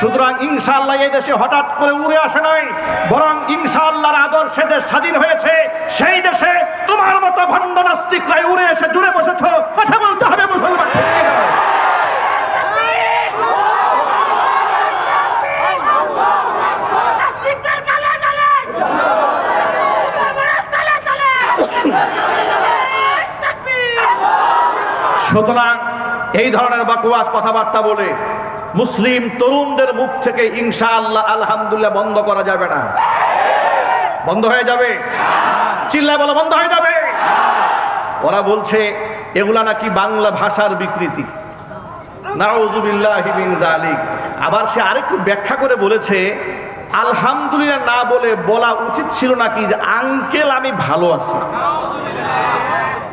সুতরাং ইনশাআল্লাহ এই দেশে হঠাৎ করে উড়ে আসে নাই বরং ইনশাআল্লাহর আদর্শে দেশ স্বাধীন হয়েছে। সেই দেশে তোমার মতো ভণ্ড নাস্তিকরাই উড়ে এসে জুড়ে বসেছ। কথা বলতে হবে মুসলমান সুতরাং এই ধরনের বাকুয়াস কথাবার্তা বলে মুসলিম তরুণদের মুখ থেকে ইনশাআল্লাহ আলহামদুলিল্লাহ বন্ধ করা যাবে না। বন্ধ হয়ে যাবে? চিল্লায় বলো, বন্ধ হয়ে যাবে? ওরা বলছে, এগুলা নাকি বাংলা ভাষার বিকৃতি। জালিক আবার সে আরেকটু ব্যাখ্যা করে বলেছে, আলহামদুলিল্লাহ না বলে বলা উচিত ছিল নাকি যে, আঙ্কেল আমি ভালো আছি।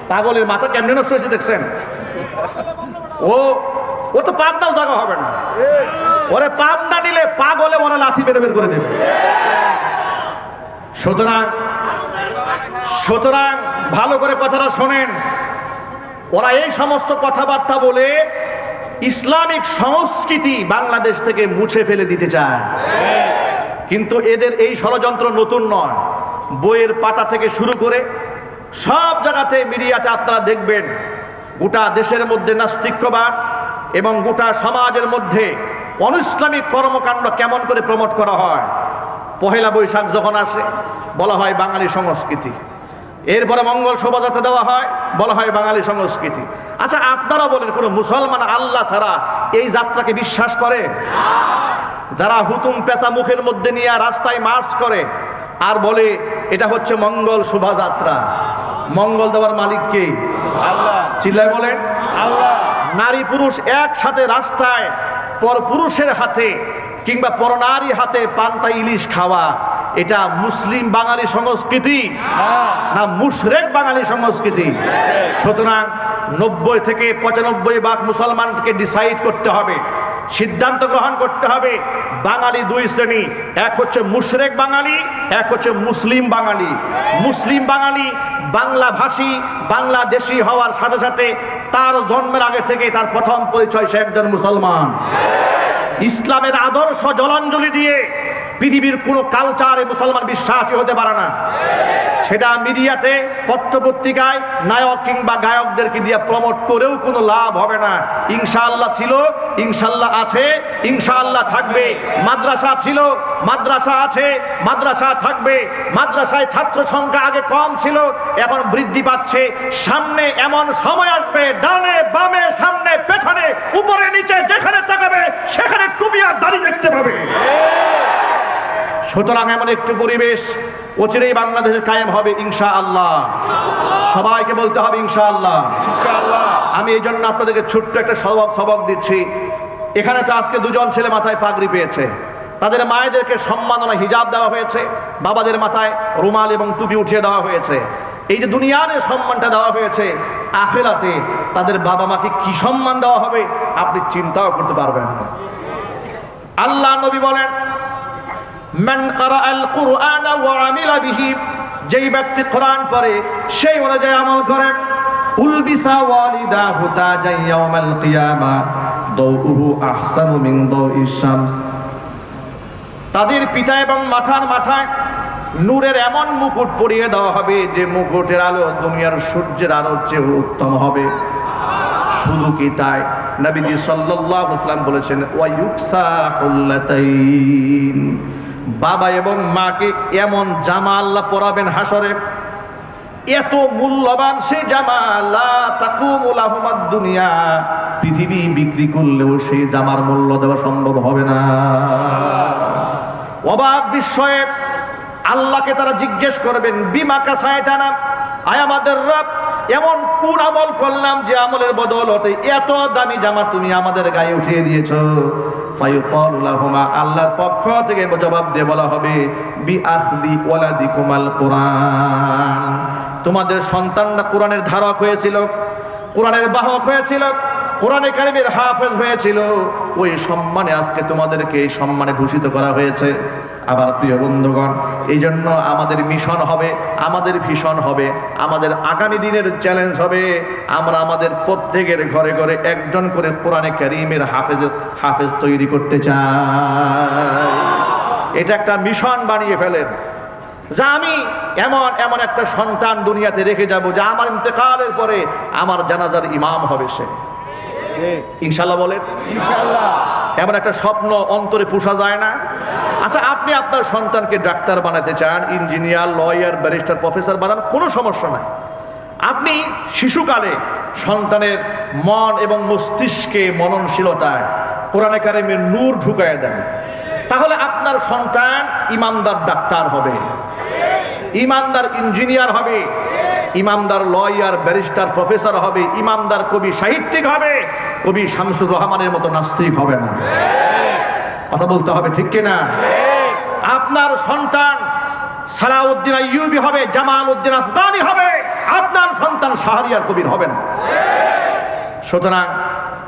পাগলের মাথা কেমনে নষ্ট হয়েছে দেখছেন? ও ও তো পাবনাও জায়গা হবে না। ওরে পাপ না নিলে পাগলে মনে লাথি বের বের করে দেবে। সুতরাং সুতরাং ভালো করে কথাটা শোনেন। ওরা এই সমস্ত কথাবার্তা বলে ইসলামিক সংস্কৃতি বাংলাদেশ থেকে মুছে ফেলে দিতে চায়। কিন্তু এদের এই ষড়যন্ত্র নতুন নয়। বইয়ের পাতা থেকে শুরু করে সব জায়গাতে মিডিয়াতে আপনারা দেখবেন, গোটা দেশের মধ্যে নাস্তিক্যবাদ এবং গোটা সমাজের মধ্যে অনৈসলামিক কর্মকাণ্ড কেমন করে প্রমোট করা হয়? পহেলা বৈশাখ যখন আসে বলা হয় বাঙালি সংস্কৃতি। এরপরে মঙ্গল শোভাযাত্রা দেওয়া হয় বলা হয় বাঙালি সংস্কৃতি। আচ্ছা আপনারা বলেন কোনো মুসলমান আল্লাহ ছাড়া এই যাত্রাকে বিশ্বাস করে? যারা হুতুম পেঁচা মুখের মধ্যে নিয়ে রাস্তায় মার্চ করে আর বলে এটা হচ্ছে মঙ্গল শোভাযাত্রা। মঙ্গল দেওয়ার মালিককে আল্লাহ। চিল্লায় বলেন। আল্লাহ। নারী পুরুষ একসাথে রাস্তায়, পর পুরুষের হাতে কিংবা পর নারী হাতে পান্তা ইলিশ খাওয়া, এটা মুসলিম বাঙালি সংস্কৃতি, না মুশরেক বাঙালি সংস্কৃতি। সুতরাং নব্বই থেকে পঁচানব্বই ভাগ মুসলমানকে ডিসাইড করতে হবে, সিদ্ধান্ত গ্রহণ করতে হবে, বাঙালি দুই শ্রেণি, এক হচ্ছে মুশরেক বাঙালি, এক হচ্ছে মুসলিম বাঙালি। মুসলিম বাঙালি বাংলা ভাষী বাংলাদেশি হওয়ার সাথে সাথে তার জন্মের আগে থেকে তার প্রথম পরিচয় সে একজন মুসলমান। ইসলামের আদর্শ জলাঞ্জলি দিয়ে পৃথিবীর কোনো কালচারে মুসলমান বিশ্বাসী হতে পারে না। সেটা মিডিয়াতে পত্রপত্রিকায় নায়ক কিংবা গায়কদেরকে দিয়ে প্রমোট করেও কোনো লাভ হবে না। ইনশাআল্লাহ ছিল ইনশাল্লাহ আছে, ইনশাআল্লাহ থাকবে। মাদ্রাসা ছিল, মাদ্রাসা আছে, মাদ্রাসা থাকবে। মাদ্রাসায় ছাত্র সংখ্যা আগে কম ছিল, এখন বৃদ্ধি পাচ্ছে। সামনে এমন সময় আসবে, ডানে বামে, সামনে পেছনে, উপরে, নিচে যেখানে তাকাবে, সেখানে টুপি আর দাড়ি দেখতে পাবে। সুতরাং এমন একটু পরিবেশ অচিরেই বাংলাদেশে কায়েম হবে ইনশা আল্লাহ সবাইকে বলতে হবে ইনশা আল্লাহ ইনশাআল্লাহ। আমি এই জন্য আপনাদেরকে ছোট্ট একটা সবক সবক দিচ্ছি। এখানে তো আজকে দুজন ছেলে মাথায় পাগড়ি পেয়েছে। তাদের মায়েদেরকে সম্মাননা হিজাব দেওয়া হয়েছে। বাবাদের মাথায় রুমাল এবং টুপি উঠিয়ে দেওয়া হয়েছে। এই যে দুনিয়ার সম্মানটা দেওয়া হয়েছে আখেরাতে তাদের বাবা মাকে কি সম্মান দেওয়া হবে আপনি চিন্তাও করতে পারবেন না। আল্লাহ নবী বলেন ওয়া আমিলা যেই ব্যক্তি কোরআন পড়ে, সেই অনুযায়ী আমল করে। শামস। তাদের পিতা এবং মাথার মাথায় নূরের এমন মুকুট পরিয়ে দেওয়া হবে, যে মুকুটের আলো দুনিয়ার সূর্যের আলোর চেয়ে উত্তম হবে। শুধু কি তাই? নবীজি সাল্লাল্লাহু আলাইহি বলেছেন, ওয়ায়ুকসা হুল্লাতাইন বাবা এবং মাকে এমন জামা আল্লাহ পরাবেন হাসরে। এত মূল্যবান সেই জামা দুনিয়া। পৃথিবী বিক্রি করলেও সেই জামার মূল্য দেওয়া সম্ভব হবে না। অবাক বিস্ময়ে আল্লাহকে তারা জিজ্ঞেস করবেন, বিমা কাসায়টানা আয় আমাদের রব এমন কোন আমল করলাম যে আমলের বদলতে এত দামি জামা তুমি আমাদের গায়ে উঠিয়ে দিয়েছ? আল্লাহর পক্ষ থেকে জবাব দিয়ে বলা হবে তোমাদের সন্তানরা কোরআনের ধারক হয়েছিল, কোরআনের বাহক হয়েছিল, কোরআনে কারিমের হাফেজ হয়েছিল। ওই সম্মানে আজকে তোমাদেরকে এই সম্মানে ভূষিত করা হয়েছে। আমার প্রিয় বন্ধুগণ এই জন্য আমাদের মিশন হবে, আমাদের ভীষণ হবে, আমাদের আগামী দিনের চ্যালেঞ্জ হবে। আমরা আমাদের প্রত্যেকের ঘরে ঘরে একজন করে কোরআনে ক্যারিমের হাফেজ হাফেজ তৈরি করতে চাই। এটা একটা মিশন বানিয়ে ফেলেন। যা আমি এমন এমন একটা সন্তান দুনিয়াতে রেখে যাব, যা আমার ইন্তেকালের পরে আমার জানাজার ইমাম হবে সে। ইনশাল্লাহ বলেন? এমন একটা স্বপ্ন অন্তরে পোষা যায় না। আচ্ছা আপনি আপনার সন্তানকে ডাক্তার বানাতে চান ইঞ্জিনিয়ার লয়ার ব্যারিস্টার প্রফেসর বানান কোনো সমস্যা নাই। আপনি শিশুকালে সন্তানের মন এবং মস্তিষ্কে মননশীলতায় কোরআনে কারিমের নূর ঢুকায় দেন। তাহলে আপনার সন্তান ইমানদার ডাক্তার হবে ইমানদার ইঞ্জিনিয়ার হবে ইমানদার লয়ার ব্যারিস্টার প্রফেসর হবে ইমানদার কবি সাহিত্যিক হবে। কবি শামসুর রহমানের মতো নাস্তিক হবে না। কথা বলতে হবে ঠিক কিনা? আপনার সন্তান সালাউদ্দিন আইয়ুবি হবে জামাল উদ্দিন আফগানি হবে। আপনার সন্তান শাহরিয়ার কবির হবে না। সুতরাং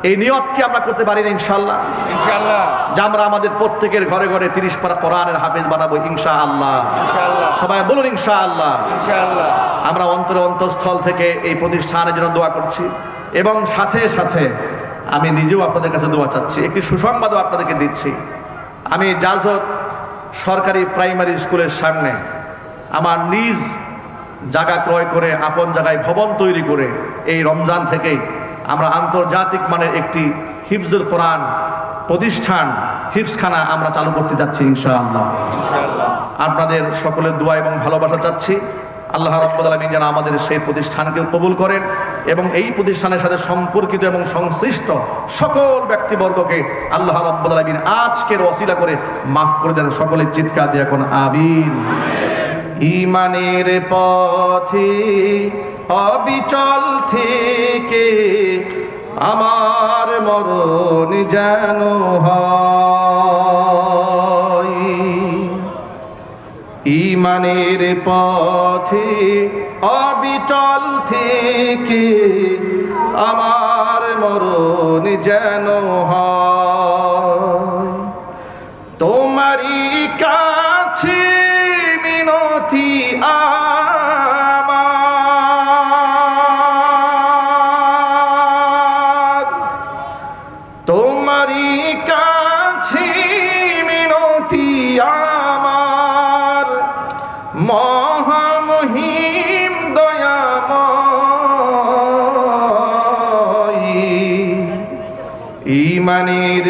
এই নিয়ত কি আমরা করতে পারি না ইনশাল্লাহ ইনশাআল্লাহ। যে আমরা আমাদের প্রত্যেকের ঘরে ঘরে তিরিশ পারা কোরআনের হাফেজ বানাবো ইনশা আল্লাহ ইনশাআল্লাহ। সবাই বলুন ইনশা আল্লাহ ইনশাআল্লাহ। আমরা অন্তর অন্তঃস্থল থেকে এই প্রতিষ্ঠানের জন্য দোয়া করছি। এবং সাথে সাথে আমি নিজেও আপনাদের কাছে দোয়া চাচ্ছি। একটি সুসংবাদও আপনাদেরকে দিচ্ছি। আমি জাজত সরকারি প্রাইমারি স্কুলের সামনে আমার নিজ জায়গা ক্রয় করে, আপন জায়গায় ভবন তৈরি করে এই রমজান থেকেই আমরা আন্তর্জাতিক মানের একটি হিফজুল কোরআন প্রতিষ্ঠান, হিফজখানা আমরা চালু করতে যাচ্ছি ইনশাআল্লাহ। আপনাদের সকলের দোয়া এবং ভালোবাসা চাচ্ছি। আল্লাহ রব্বুল যেন আমাদের সেই প্রতিষ্ঠানকে কবুল করেন এবং এই প্রতিষ্ঠানের সাথে সম্পর্কিত এবং সংশ্লিষ্ট সকল ব্যক্তিবর্গকে আল্লাহ রব্বুল আলমিন আজকের অসিলা করে মাফ করে দেন। সকলের চিৎকার দিয়ে এখন আবির ইমানের পথে অবিচল থেকে আমার মরণ যেন হয়। ইমানের পথে অবিচল থেকে আমার মরণ যেন তোমারই কাছে মিনতি আমার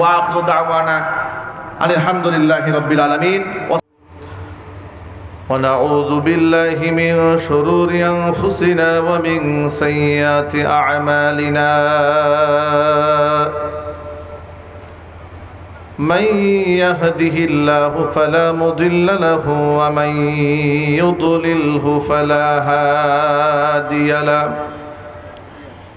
ওয়াখরু দাওয়ানা আলহামদুলিল্লাহি রাব্বিল আলামিন ونعوذ بالله من شرور أنفسنا ومن سيئات أعمالنا من يهده الله فلا مضل له ومن يضلله فلا هادي له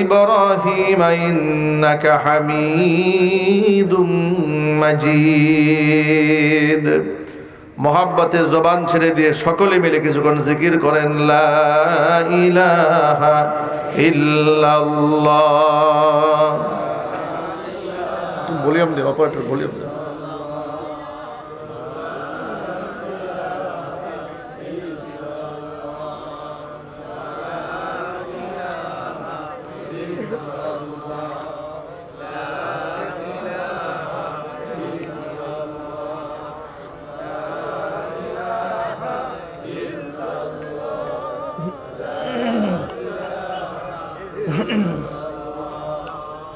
إبراهيم إنك حميد مجيد মোহাব্বতে জবান ছেড়ে দিয়ে সকলে মিলে কিছুক্ষণ জিকির করেন লা ইলাহা ইল্লাল্লাহ ভলিউম দিন অপারেটর ভলিউম দিন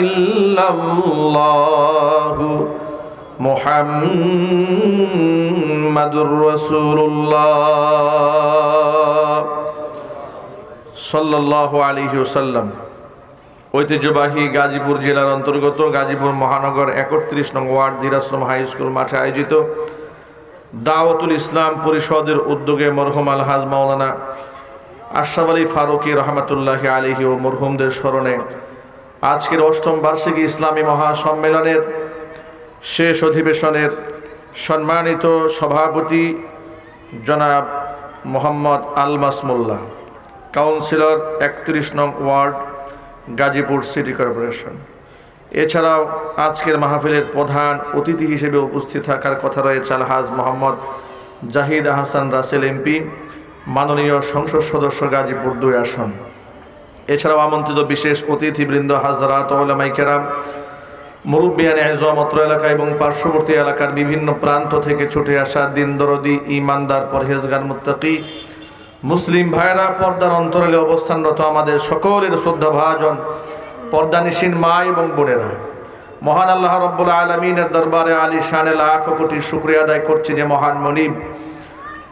ইল্লাল্লাহ মুহাম্মাদুর রাসূলুল্লাহ সাল্লাল্লাহু আলাইহি ওয়াসাল্লাম। ঐতিহ্যবাহী গাজীপুর জেলার অন্তর্গত গাজীপুর মহানগর একত্রিশ নং ওয়ার্ড ধীরাশ্রম হাই স্কুল মাঠে আয়োজিত দাওয়াতুল ইসলাম পরিষদের উদ্যোগে মরহুম আলহাজ মাওলানা আশরাফ আলী ফারুকি রহমতুল্লাহ আলহি ও মরহুমদের স্মরণে আজকের অষ্টম বার্ষিকী ইসলামী মহাসম্মেলনের শেষ অধিবেশনের সম্মানিত সভাপতি জনাব মোহাম্মদ আল মাসমুল্লাহ কাউন্সিলর একত্রিশ নং ওয়ার্ড, গাজীপুর সিটি কর্পোরেশন। এছাড়াও আজকের মাহফিলের প্রধান অতিথি হিসেবে উপস্থিত থাকার কথা রয়েছে আলহাজ মোহাম্মদ জাহিদ আহসান রাসেল এমপি, মাননীয় সংসদ সদস্য গাজীপুর দুই আসন। এছাড়াও আমন্ত্রিত বিশেষ অতিথিবৃন্দ, হাজরাত ওলামাই কেরাম মুরব্বিয়ান এজম এলাকা এবং পার্শ্ববর্তী এলাকার বিভিন্ন প্রান্ত থেকে ছুটে আসা দিন দরদি ইমানদার পরহেজগার মুত্তাকি, মুসলিম ভাইরা পর্দার অন্তরালে অবস্থানরত আমাদের সকলের শ্রদ্ধা ভাজন, পর্দানিসীন মা এবং বোনেরা। মহান আল্লাহ রব্বুল আলমিনের দরবারে আলী শানে লাখ কোটি শুক্রিয়া আদায় করছি যে মহান মনিব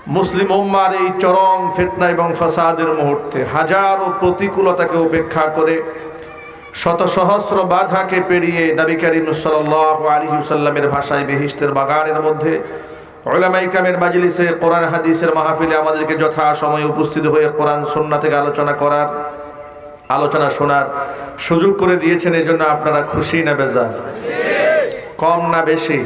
মুসলিম উম্মার এই চরম ফিতনা এবং ফাসাদের মুহূর্তে হাজারো প্রতিকূলতাকে উপেক্ষা করে শত সহস্র বাধাকে পেরিয়ে নবী করিম সাল্লামের ভাষায় বেহিস্তের বাগানের মধ্যে ওলামাইকামের মাজলিসে কোরআন, হাদিসের মাহফিলে আমাদেরকে যথা সময়ে উপস্থিত হয়ে কোরআন সন্না থেকে আলোচনা করার, আলোচনা শোনার সুযোগ করে দিয়েছেন। এই জন্য আপনারা খুশি না বেজার? কম না বেশি?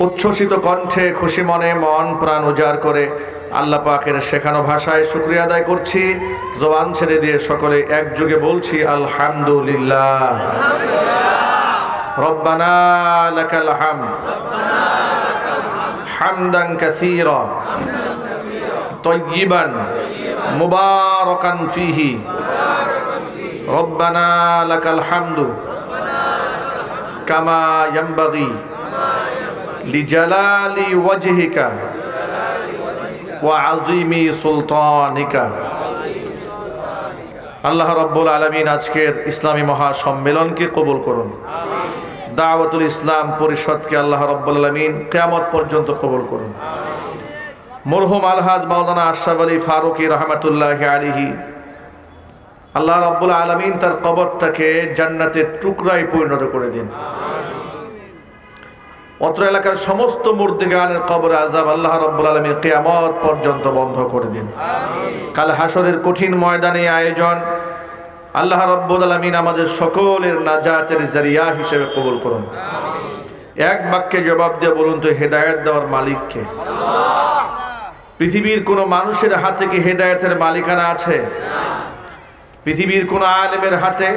উচ্ছ্বসিত কণ্ঠে খুশি মনে মন প্রাণ উজাড় করে আল্লাহ পাকের শেখানো ভাষায় শুক্রিয়া আদায় করছি জবান ছেড়ে দিয়ে সকলে একযোগে বলছি আলহামদুলিল্লাহ রব্বানা লাকাল হামদ হামদান কাসীরা طيبا مباركا فيه ربنا لك الحمد كما ينبغي লিজালালি ওয়াজহিকা ওয়া সুলতানিকা। আল্লাহ রব্বুল আলমিন আজকের ইসলামী মহাসম্মেলনকে কবুল করুন। দাওয়াতুল ইসলাম পরিষদকে আল্লাহ রব্বুল আলমিন কেয়ামত পর্যন্ত কবুল করুন। মরহুম আলহাজ মাওলানা আশরাফ আলী ফারুকি রহমতুল্লাহ আলিহি আল্লাহ রব্বুল আলমিন তার কবরটাকে জান্নাতের টুকরায় পরিণত করে দিন। অত্র এলাকার সমস্ত মূর্তিগানের কবর আজাব আল্লাহ রব্বুল আলমীর কেয়ামত পর্যন্ত বন্ধ করে দিন। কাল হাসরের কঠিন ময়দানে আয়োজন। আল্লাহ রব্বুল আলমিন আমাদের সকলের নাজাতের জারিয়া হিসেবে কবুল করুন। এক বাক্যে জবাব দিয়ে বলুন তো হেদায়ত দেওয়ার মালিককে পৃথিবীর কোনো মানুষের হাতে কি হেদায়তের মালিকানা আছে? পৃথিবীর কোনো আলেমের হাতে?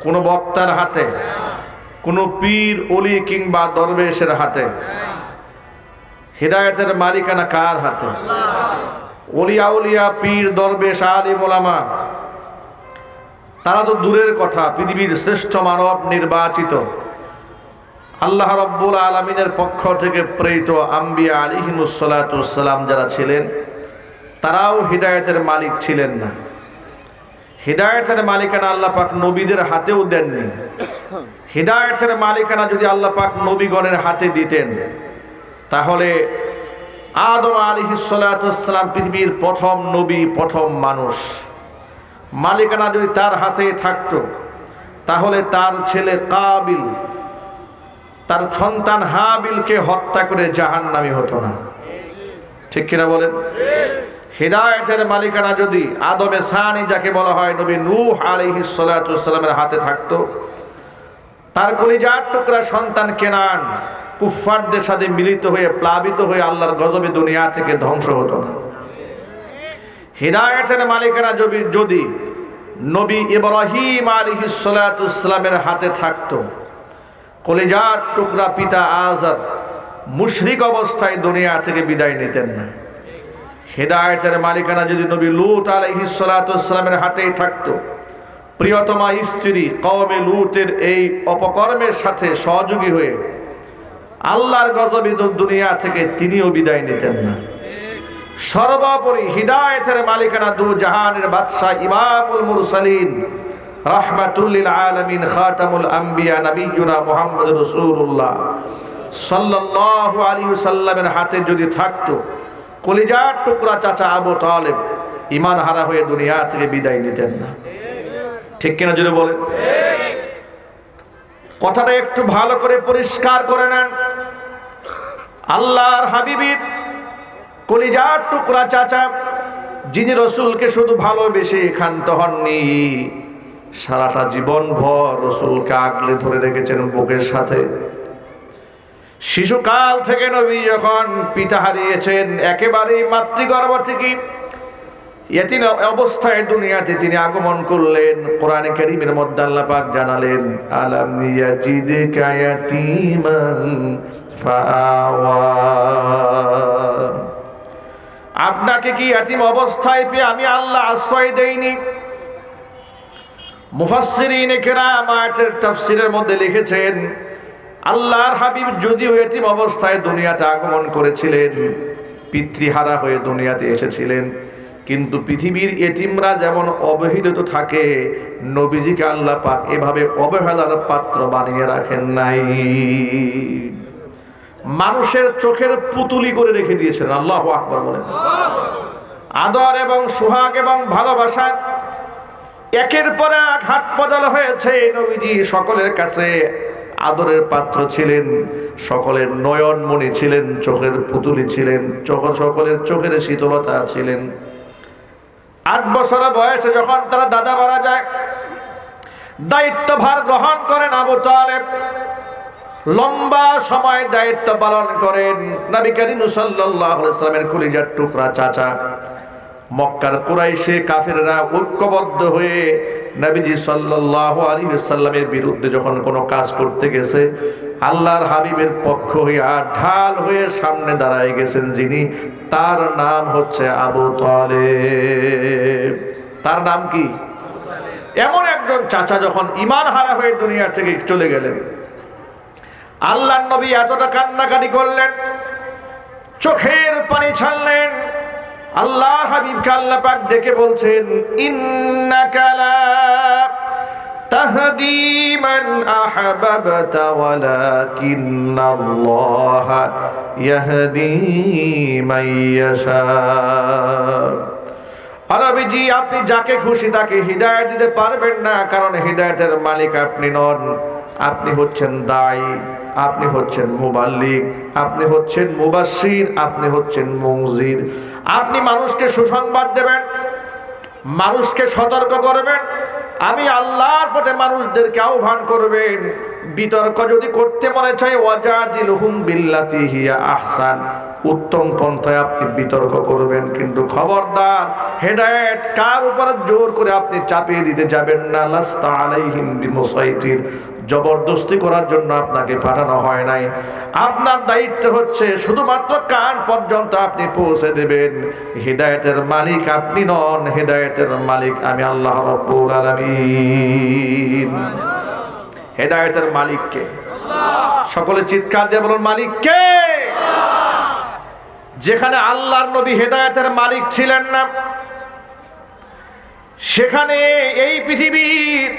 কোনো বক্তার হাতে? কোনো পীর অলি কিংবা দরবেশের হাতে। হেদায়তের মালিকানা কার হাতে? অলিয়া উলিয়া, পীর, দরবেশ, আলিম ওলামা তারা তো দূরের কথা, পৃথিবীর শ্রেষ্ঠ মানব নির্বাচিত। আল্লাহ রব্বুল আলমিনের পক্ষ থেকে প্রেরিত আম্বিয়া আলিহিমুসাল্লাতাম যারা ছিলেন, তারাও হৃদায়তের মালিক ছিলেন না। হৃদায়তের মালিকানা আল্লাহ পাক নবীদের হাতেও দেননি। হৃদায়তের মালিকানা যদি আল্লাহ পাক নবীগণের হাতে দিতেন, তাহলে আদম আলিহিসাল্লাম পৃথিবীর প্রথম নবী, প্রথম মানুষ। মালিকানা যদি তার হাতে থাকতো, তাহলে তার ছেলে কাবিল, তার সন্তান হাবিলকে হত্যা করে জাহান নামি হতো না। ঠিক কিনা বলেন? হৃদায়তের মালিকানা যদি আদমে সানি যাকে বলা হয় নবী নূহ আলাইহিস সালামের হাতে থাকতো, তার কলিজার টুকরা সন্তান কেনান কুফফারদের সাথে মিলিত হয়ে, প্লাবিত হয়ে আল্লাহর গজবে দুনিয়া থেকে ধ্বংস হতো না। হৃদায়তের মালিকানা যদি যদি নবী ইব্রাহিম আলাইহিস সালামের হাতে থাকতো, কলিজার টুকরা পিতা আজার মুশরিক অবস্থায় দুনিয়া থেকে বিদায় নিতেন না। হেদায়তের মালিকানা যদি নবী লুত আলহিসালামের হাতেই থাকতো, প্রিয়তমা স্ত্রী কওমে লুতের এই অপকর্মের সাথে সহযোগী হয়ে আল্লাহর গজবি দুনিয়া থেকে তিনিও বিদায় নিতেন না। সর্বোপরি হৃদায়তের মালিকানা দু জাহানের বাদশাহ ইমামুল মুরসালিন রাহমাতুল্লিল আলামিন খাতামুল আম্বিয়া নবিয়ুনা মুহাম্মদ রাসূলুল্লাহ। সাল্লাল্লাহু আলাইহি সাল্লামের হাতে যদি থাকতো কলিজার টুকরা চাচা আবু তালেব ইমান হারা হয়ে দুনিয়া থেকে বিদায় নিতেন না। ঠিক কিনা যদি বলেন? কথাটা একটু ভালো করে পরিষ্কার করে নেন। আল্লাহর হাবিবির কলিজার টুকরা চাচা, যিনি রসুলকে শুধু ভালোবেসে ক্ষান্ত হননি, সারাটা জীবন ভর রসুলকে আগলে ধরে রেখেছেন বুকের সাথে। শিশুকাল থেকে নবী যখন পিতা হারিয়েছেন, একেবারেই মাতৃগর্ভ থেকে এতিন অবস্থায় দুনিয়াতে তিনি আগমন করলেন। কোরআন করিমের মধ্যে আল্লাহ পাক জানালেন, আলাম ইয়াজিদকা ইয়াতীমান আপনাকে কি এতিম অবস্থায় পেয়ে আমি আল্লাহ আশ্রয় দেইনি? মুফাসসিরিন কেরাম আয়াতের তাফসীরের মধ্যে লিখেছেন আল্লাহর হাবিব যদিও এতিম অবস্থায় দুনিয়াতে আগমন করেছিলেন, পিতৃহারা হয়ে দুনিয়াতে এসেছিলেন, কিন্তু পৃথিবীর এটিমরা যেমন অবহেলিত থাকে, নবীজিকে আল্লাহ পাক এভাবে অবহেলার পাত্র বানিয়ে রাখেন নাই। মানুষের চোখের পুতুলি করে রেখে দিয়েছেন, আল্লাহ আকবর বলেন। আদর এবং সোহাগ এবং ভালোবাসা একের পর এক হাত বদল হয়েছে, নবীজি সকলের কাছে আদরের পাত্র ছিলেন, সকলের নয়নমণি ছিলেন, চোখের পুতুলি ছিলেন, চোখ সকলের চোখের শীতলতা ছিলেন। আট বছর বয়সে যখন তারা দাদা মারা যায়, দায়িত্বভার গ্রহণ করেন আবু তালেব। লম্বা সময় দায়িত্ব পালন করেন। নবী করিম সাল্লামের কলিজার টুকরা চাচা। মক্কার কুরাইশে কাফেররা ঐক্যবদ্ধ হয়ে নবীজি সাল্লাল্লাহু আলাইহি সাল্লামের বিরুদ্ধে যখন কোনো কাজ করতে গেছে, আল্লাহর হাবিবের পক্ষ আর ঢাল হয়ে সামনে দাঁড়ায় গেছেন যিনি। তার নাম হচ্ছে আবু তালেব। তার নাম কি? এমন একজন চাচা যখন ইমান হারা হয়ে দুনিয়া থেকে চলে গেলেন আল্লাহ নবী এতটা কান্নাকাটি করলেন, চোখের পানি ছাড়লেন আল্লাহ হাবিব আল্লাহ পাক ডেকে বলছেন, ইন্নাকা লা তাহদি মান আহাবাবতা ওয়ালাকিন্নাল্লাহ ইয়াহদি মান আরবিজি আপনি যাকে খুশি তাকে হৃদায়ত দিতে পারবেন না, কারণ হিদায়তের মালিক আপনি নন, আপনি হচ্ছেন দায়ী। আপনি হচ্ছেন মুবাল্লিক, আপনি হচ্ছেন মুবাসির আপনি হচ্ছেন মঞ্জির আপনি মানুষকে সুসংবাদ দেবেন, মানুষকে সতর্ক করবেন, আমি আল্লাহর পথে মানুষদেরকে আহ্বান করবেন। বিতর্ক যদি করতে মনে চাই ওয়াজাদিল হুম বিল্লাতি হিয়া আহসান। উত্তম পন্থায় আপনি বিতর্ক করবেন, কিন্তু খবরদার হেডায়েট কার উপর জোর করে আপনি চাপিয়ে দিতে যাবেন না? লাস্তা আলাইহিম বিমুসাইতির। জবরদস্তি করার জন্য আপনাকে পাঠানো হয় নাই। আপনার দায়িত্ব হচ্ছে শুধুমাত্র কান পর্যন্ত আপনি পৌঁছে দেবেন। হৃদায়তের মালিক আপনি নন, হৃদায়তের মালিক আমি আল্লাহ রব্বুল আলামিন। হেদায়তের মালিককে সকলে চিৎকার দিয়ে বলুন, মালিক কে? যেখানে আল্লাহর নবী হেদায়তের মালিক ছিলেন না, সেখানে এই পৃথিবীর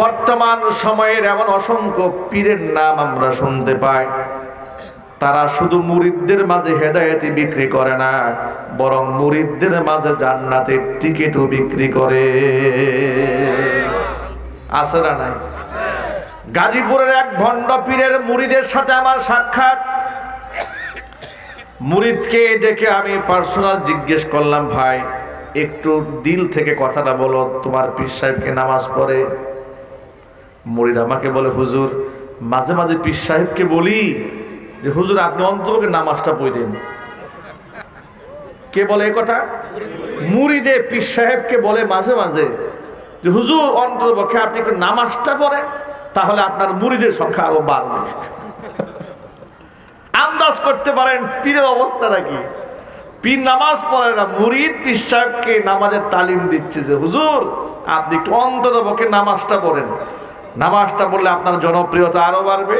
বর্তমান সময়ের এমন অসংখ্য পীরের নাম আমরা শুনতে পাই। তারা শুধু মুরিদদের মাঝে হেদায়েতি বিক্রি করে না, বরং মুরিদদের মাঝে জান্নাতের টিকিটও বিক্রি করে। না নাই? গাজীপুরের এক ভণ্ড পীরের মুরিদের সাথে আমার সাক্ষাৎ। মুরিদকে দেখে আমি পার্সোনাল জিজ্ঞেস করলাম, ভাই, একটু দিল থেকে কথাটা বলো, তোমার পীর সাহেবকে নামাজ পড়ে? মুরিদ আমাকে বলে, হুজুর, মাঝে মাঝে পীর সাহেবকে বলি যে, হুজুর, আপনি অন্তরকে নামাজটা পড়েন কে বলে কথা? মুরিদে পীর সাহেবকে বলে মাঝে মাঝে যে, হুজুর অন্তরপক্ষে আপনি একটু নামাজটা পড়েন, তাহলে আপনার মুরিদের সংখ্যা আরও বাড়বে। আন্দাজ করতে পারেন পীরের অবস্থাটা কি পীর নামাজ পড়ে না, মুরিদ পীর সাহেবকে নামাজের তালিম দিচ্ছে যে, হুজুর, আপনি একটু অন্তত পক্ষে নামাজটা পড়েন। নামাজটা পড়লে আপনার জনপ্রিয়তা আরও বাড়বে,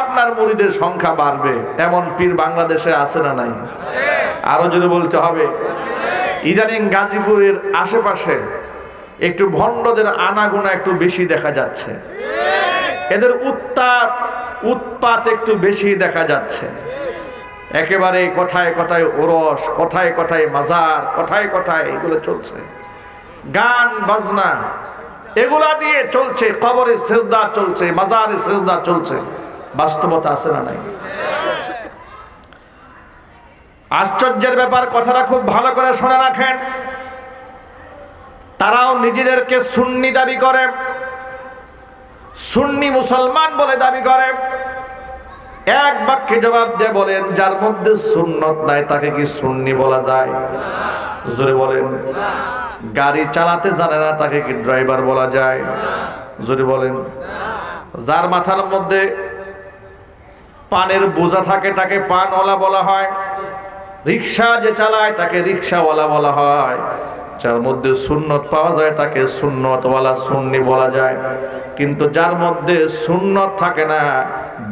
আপনার মুরিদের সংখ্যা বাড়বে। এমন পীর বাংলাদেশে আছে না নাই? আরও যদি বলতে হবে। ইদানিং গাজীপুরের আশেপাশে একটু ভণ্ডদের আনাগোনা একটু বেশি দেখা যাচ্ছে। এদের উত্তাপ উৎপাত একটু বেশি দেখা যাচ্ছে। একেবারে কথায় কথায় ওরস, কথায় কথায় মাজার, কথায় কথায় এগুলো চলছে। গান, বাজনা, এগুলা দিয়ে চলছে কবরে সেজদা চলছে মাজারে সেজদা চলছে। বাস্তবতা আছে না নাই? আশ্চর্যের ব্যাপার, কথাটা খুব ভালো করে শুনে রাখেন। তারাও নিজেদেরকে সুন্নি দাবি করে। সুন্নি মুসলমান বলে দাবি করে। এক বাক্যে জবাব দিয়ে বলেন, যার মধ্যে সুন্নত নাই তাকে কি সুন্নি বলা যায়? জোরে বলেন, গাড়ি চালাতে জানে না তাকে কি ড্রাইভার বলা যায়? জোরে বলেন, যার মাথার মধ্যে পানের বোঝা থাকে তাকে পানওয়ালা বলা হয় রিক্সা যে চালায় তাকে রিক্সাওয়ালা বলা হয়। যার মধ্যে সুন্নত পাওয়া যায় তাকে সুন্নতওয়ালা সুন্নি বলা যায়। কিন্তু যার মধ্যে সুন্নত থাকে না,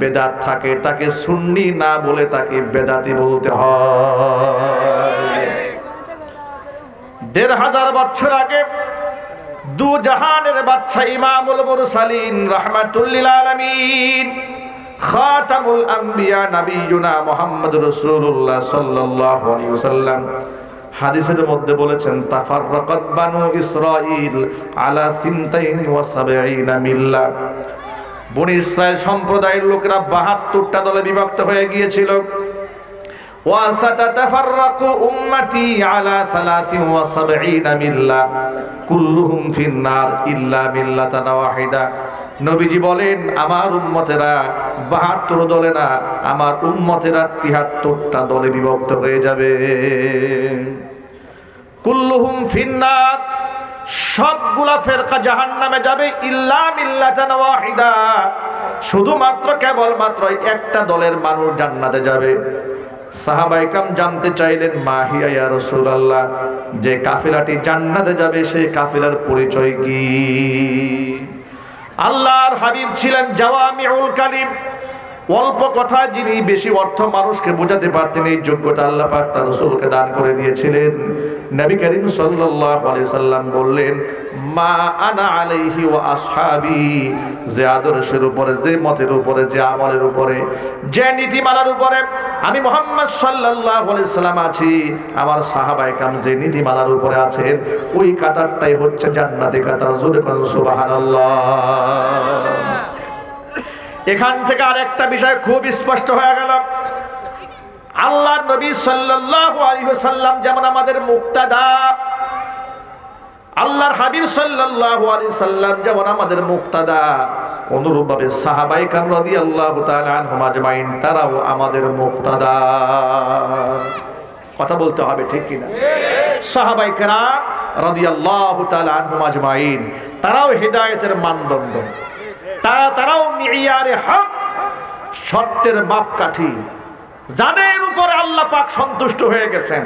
বেদাত থাকে, তাকে সুন্নি না বলে তাকে বেদাতি বলতে হয়। দেড় হাজার বছর আগে দু জাহানের বাচ্চা ইমামুল মুরসালিন রাহমাতুল্লিল আলামিন খাতামুল আম্বিয়া নবিয়ুনা মুহাম্মদ রাসূলুল্লাহ সাল্লাল্লাহু আলাইহি ওয়াসাল্লাম হাদিসের মধ্যে বলেছেন তাফাররাকাত বানু ইসরাঈল আলা সিনতাইনি ওয়া সাবঈনা মিল্লা বনি ইসরায়েল সম্প্রদায়ের লোকেরা বাহাত্তরটা দলে বিভক্ত হয়ে গিয়েছিল وستتفرق أمتي على ثلاث وسبعين ملة كلهم في النار إلا ملة واحدة নবীজি বলেন আমার উম্মতেরা বাহাত্তর দলে না আমার উম্মতেরা তিহাত্তরটা দলে বিভক্ত হয়ে যাবে কুল্লুহুম ফিন্নার, সবগুলা ফেরকা জাহান নামে যাবে, ইল্লা মিল্লাতান ওয়াহিদা। শুধুমাত্র কেবলমাত্র একটা দলের মানুষ জান্নাতে যাবে। সাহাবাইকাম জানতে চাইলেন, মাহিয়া ইয়া রাসূলুল্লাহ, যে কাফিলাটি জান্নাতে যাবে সেই কাফিলার পরিচয় কি? আল্লাহর হাবিব ছিলেন জাওয়ামিউল কালিম। অল্প কথায় যিনি বেশি অর্থ মানুষকে বোঝাতে পারতেন, এই যোগ্যতা আল্লাহ পাক তার রসুলকে দান করে দিয়েছিলেন। নবী করিম আলাইহি সাল্লাম বললেন, মা আনা আলাইহি ওয়া আসহাবি যে আদর্শের উপরে, যে মতের উপরে, যে আমলের উপরে, যে নীতিমালার উপরে আমি মোহাম্মদ সাল্লাল্লাহু আলাইহি সাল্লাম আছি। আমার সাহাবায়ে কাম যে নীতিমালার উপরে আছেন, ওই কাতারটাই হচ্ছে জান্নাতি কাতার। জোরে সুবহানাল্লাহ। এখান থেকে আরেকটা বিষয় খুব স্পষ্ট হয়ে গেল। আল্লাহ নবী আলাইহি যেমন আমাদের মুক্তাদা, আল্লাহর হাবিব সাল্লাল্লাহু আলাইহি সাল্লাম যেমন আমাদের মুক্তাদা, অনুরূপভাবে সাহাবাই কাম রাদিয়াল্লাহু তাআলা আনহুম আজমাইন, তারাও আমাদের মুক্তাদা। কথা বলতে হবে ঠিক কিনা সাহাবাই রাদিয়াল্লাহু তাআলা আনহুম আজমাইন, তারাও হেদায়েতের মানদণ্ড। তারা তারাও মিয়ারে হক সত্যের মাপকাঠি। যাদের উপরে আল্লাহ পাক সন্তুষ্ট হয়ে গেছেন,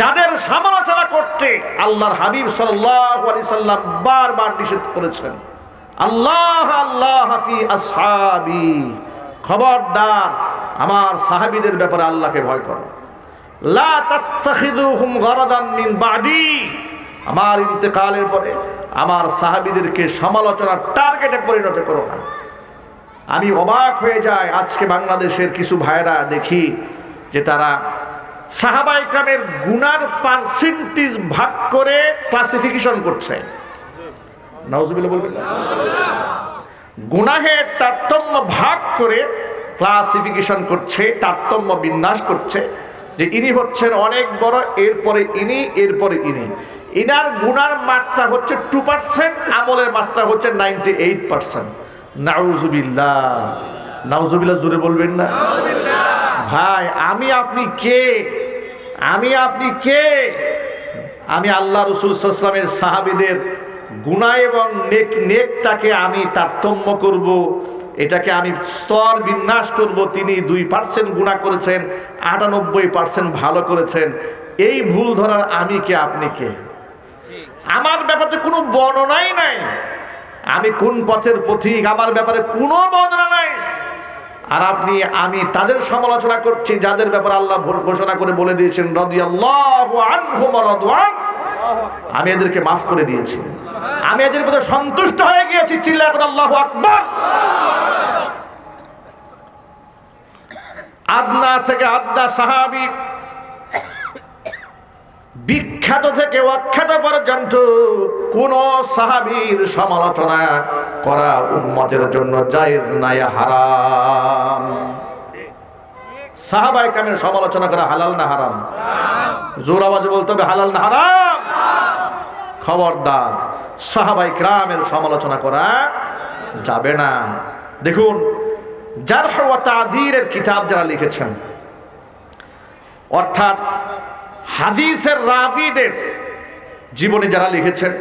যাদের সমালোচনা করতে আল্লাহর হাবিব আলাইহি সাল্লাম বারবার নিষেধ করেছেন। আল্লাহ আল্লাহ হাফি আসহাবি, খবরদার, আমার সাহাবিদের ব্যাপারে আল্লাহকে ভয় করো। লা আমার ইন্তেকালের পরে আমার সাহাবীদেরকে সমালোচনার টার্গেটে পরিণত করো না। আমি অবাক হয়ে যাই আজকে বাংলাদেশের কিছু ভাইরা দেখি যে তারা সাহাবা ইকরামের গুনার পার্সেন্টেজ ভাগ করে ক্লাসিফিকেশন করছে। নাউজুবিল্লাহ বলবেন গুনাহের তারতম্য ভাগ করে ক্লাসিফিকেশন করছে, তারতম্য বিন্যাস করছে যে ইনি হচ্ছেন অনেক বড়, এরপরে ইনি এরপরে ইনি। ইনার গুনার মাত্রা হচ্ছে টু পার্সেন্ট আমলের মাত্রা হচ্ছে নাইনটি এইট পার্সেন্ট নাউজুবিল্লাহ। নাউজুবিল্লাহ জুড়ে বলবেন না? ভাই, আমি আপনি কে? আমি আপনি কে? আমি আল্লাহ রসুল সাল্লামের সাহাবিদের গুণা এবং নেক, নেকটাকে আমি তারতম্য করব, এটাকে আমি স্তর বিন্যাস করব, তিনি দুই পার্সেন্ট গুণা করেছেন, আটানব্বই পার্সেন্ট ভালো করেছেন। এই ভুল ধরার আমি কে, আপনি কে? আমার ব্যাপারে কোনো বর্ণনাই নাই। আমি কোন পথের পথিক, আমার ব্যাপারে কোনো বর্ণনা নাই। আর আপনি, আমি তাদের সমালোচনা করছি, যাদের ব্যাপারে আল্লাহ ঘোষণা করে বলে দিয়েছেন আমি এদেরকে মাফ করে দিয়েছি। আমি এদের প্রতি সন্তুষ্ট হয়ে গিয়েছি চিল্লা এখন আল্লাহু আকবার। আদনা থেকে আদনা সাহাবী বিখ্যাত থেকে অখ্যাত পর্যন্ত কোন সাহাবীর সমালোচনা করা উম্মতের জন্য জায়েজ নাই, হারাম। সাহাবাই কামের সমালোচনা করা হালাল না হারাম? জোর আওয়াজে বলতে হবে হালাল না হারাম? খবরদার সাহাবাই ক্রামের সমালোচনা করা যাবে না। দেখুন যার তাদিরের কিতাব যারা লিখেছেন, অর্থাৎ হাদিসের রাবিদের জীবনে যারা লিখেছেন,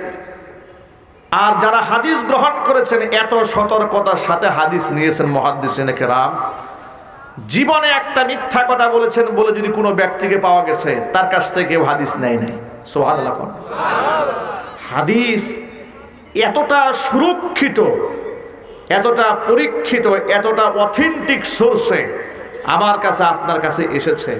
আর যারা হাদিস গ্রহণ করেছেন, এত সতর্কতার সাথে হাদিস নিয়েছেন মহাদিসিন কেরাম। জীবনে একটা মিথ্যা কথা বলেছেন বলে যদি কোনো ব্যক্তিকে পাওয়া গেছে, তার কাছ থেকে কেউ হাদিস নেয় নাই। সোহান হাদিস এতটা সুরক্ষিত, এতটা পরীক্ষিত, এতটা অথেন্টিক সোর্সে আমার কাছে, আপনার কাছে এসেছে।